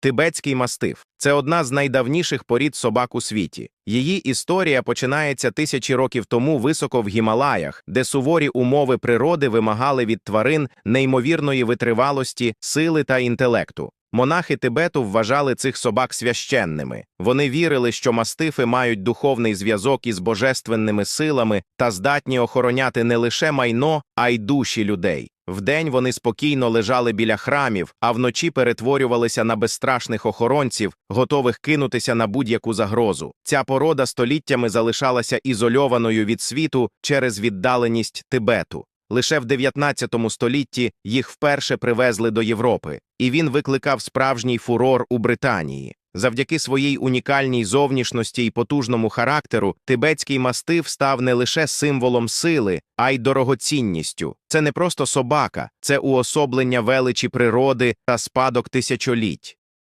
Тибетський мастиф це одна з найдавніших порід собак у світі. Її історія починається тисячі років тому високо в Гімалаях, де суворі умови природи вимагали від тварин неймовірної витривалості, сили та інтелекту. Монахи Тибету вважали цих собак священними. Вони вірили, що мастифи мають духовний зв'язок із божественними силами та здатні охороняти не лише майно, а й душі людей. Вдень вони спокійно лежали біля храмів, а вночі перетворювалися на безстрашних охоронців, готових кинутися на будь-яку загрозу. Ця порода століттями залишалася ізольованою від світу через віддаленість Тибету. Лише в 19 столітті їх вперше привезли до Європи, і він викликав справжній фурор у Британії. Завдяки своїй унікальній зовнішності і потужному характеру, тибетський мастиф став не лише символом сили, а й дорогоцінністю. Це не просто собака, це уособлення величі природи та спадок тисячоліть.